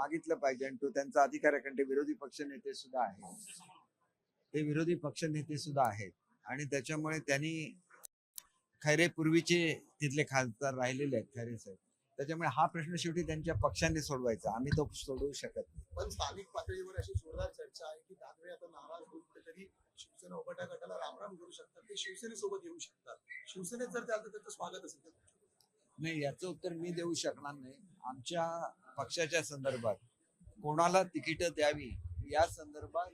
मागितलं पाहिजे आणि तो त्यांचा अधिकार आहे कारण ते विरोधी पक्ष नेते सुद्धा आहेत. ते विरोधी पक्ष नेते सुद्धा आहेत. आणि त्याच्यामुळे त्यांनी खैरे पूर्वीचे तिथले खासदार राहिलेले आहेत खैरे साहेब. त्याच्यामुळे हा प्रश्न शेवटी त्यांच्या पक्षाने सोडवायचा. आम्ही तो सोडवू शकत नाही. पण स्थानिक पातळीवर अशी जोरदार चर्चा आहे की दानवे आता नाराज होऊन कुठेतरी शिवसेना उभटा गटाला रामराम करू शकतात ते शिवसेनेसोबत येऊ शकतात. शिवसेनेत जर त्याचं स्वागत असेल तर नाही याचं उत्तर मी देऊ शकणार नाही. आमच्या पक्षाच्या संदर्भात कोणाला तिकीट द्यावी या संदर्भात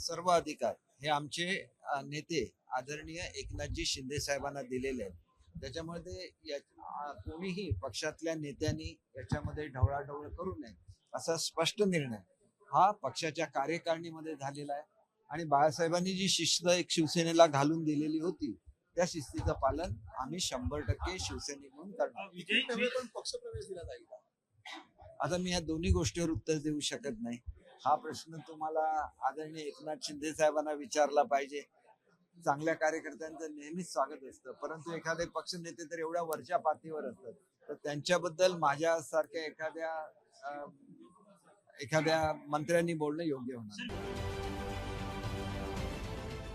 सर्व अधिकार हे आमचे नेते आदरणीय एकनाथजी शिंदे साहेबांना दिलेले आहेत. त्याच्यामुळे ते या- कोणीही पक्षातल्या नेत्यांनी याच्यामध्ये ढवळाढवळ करू नये असा स्पष्ट निर्णय हा पक्षाच्या कार्यकारिणीमध्ये झालेला आहे. आणि बाळासाहेबांनी जी शिस्त एक शिवसेनेला घालून दिलेली होती त्या शिस्तीचं पालन आम्ही शंभर टक्के शिवसैनिक करणार. तिकीट नव्हे पण पक्षप्रवेश दिला जाईल? आता मी या दोन्ही गोष्टीवर उत्तर देऊ शकत नाही. हा प्रश्न तुम्हाला आदरणीय एकनाथ शिंदे साहेबांना विचारला पाहिजे. चांगल्या कार्यकर्त्यांचं नेहमीच स्वागत असतं. परंतु एखादे पक्ष नेते तर एवढ्या वरच्या पातळीवर असतात. तर त्यांच्याबद्दल माझ्यासारख्या एखाद्या अं, एखाद्या मंत्र्यांनी बोलणं योग्य होणार नाही.